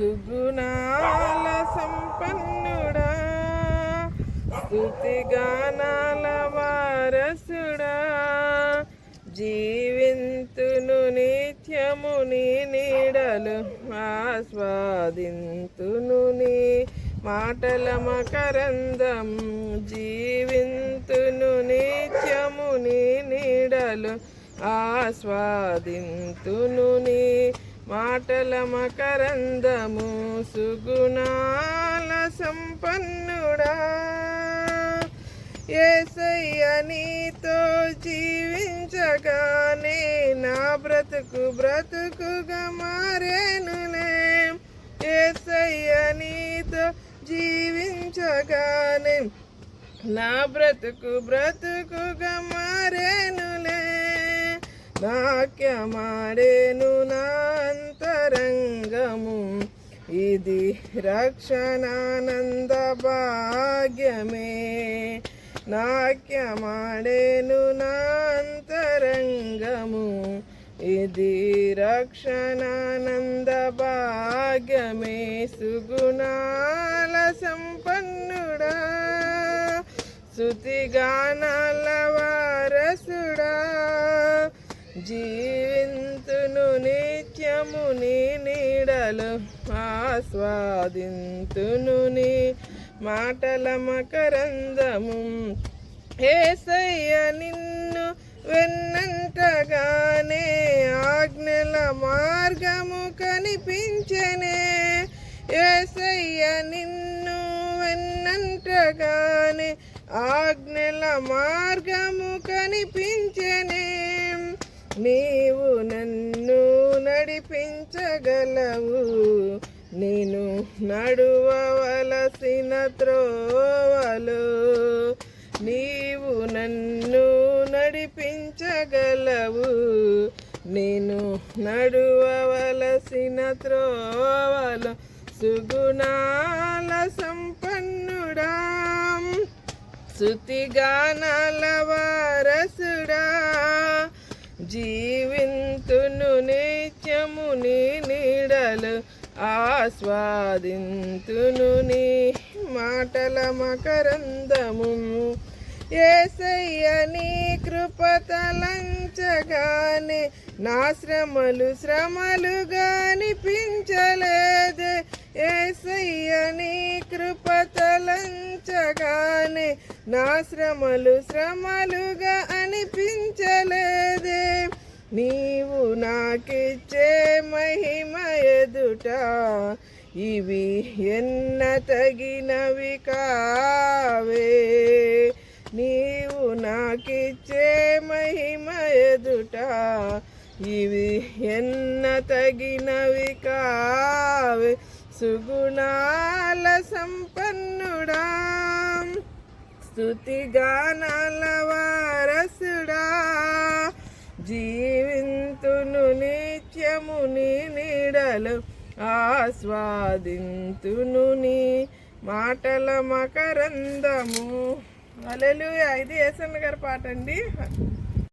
సుగుణాల సంపన్నుడా స్థుతిగానాల వారసుడా. జీవింతును నిత్యము నీ నీడలు ఆస్వాదింతును నీ మాటల మకరందం. జీవింతును నిత్యము నీ నీడలు ఆస్వాదింతును నీ మాటల మకరందము సుగుణాల సంపన్నుడా. ఏసయ్య నీతో జీవించగానే నా బ్రతుకు బ్రతుకుగా మారేనులే. ఏసయ్య నీతో జీవించగానే నా బ్రతుకు బ్రతుకుగా మారేనులే. నాక్యమాడేను నా అంతరంగము ఇది రక్షణానంద భాగ్యమే. నాట్యమాడేను నా అంతరంగము ఇది రక్షణానంద భాగ్యమే. సుగుణాల సంపన్నుడా. శృతిగానాల వారసుడా. జీవింతును నిత్యము నీ నీడలు ఆస్వాదింతును నీ మాటల మకరందము. ఏసయ్య నిన్ను వెన్నంటగానే ఆజ్ఞల మార్గము కనిపించనే. ఏసయ్య నిన్ను వెన్నంటగానే ఆజ్ఞల మార్గము కనిపించనే. నీవు నన్ను నడిపించగలవు. నేను నడువవలసిన త్రోవలు. నీవు నన్ను నడిపించగలవు. నేను నడువవలసిన త్రోవలు. సుగుణాల సంపన్నుడా. శృతిగానాల వారసుడా. జీవింతును నిత్యము నీ నీడలు ఆస్వాదింతును నీ మాటల మకరందము. ఏసయ్య నీ కృపతలంచగానే నా శ్రమలు శ్రమలుగా నిపించ నా శ్రమలు శ్రమలుగా అనిపించలేదే. నీవు నాకిచ్చే మహిమ ఎదుట ఇవి ఎన్న తగినవి కావే. నీవు నాకిచ్చే మహిమ ఎదుట ఇవి ఎన్న తగినవి కావే. సుగుణాల సంపన్నుడా స్థుతిగానాల వారసుడా జీవింతును నిత్యము నీ నీడలు ఆస్వాదింతును నీ మాటల మకరందము. అలెలు ఇది ఏసన్న గారి పాట అండి?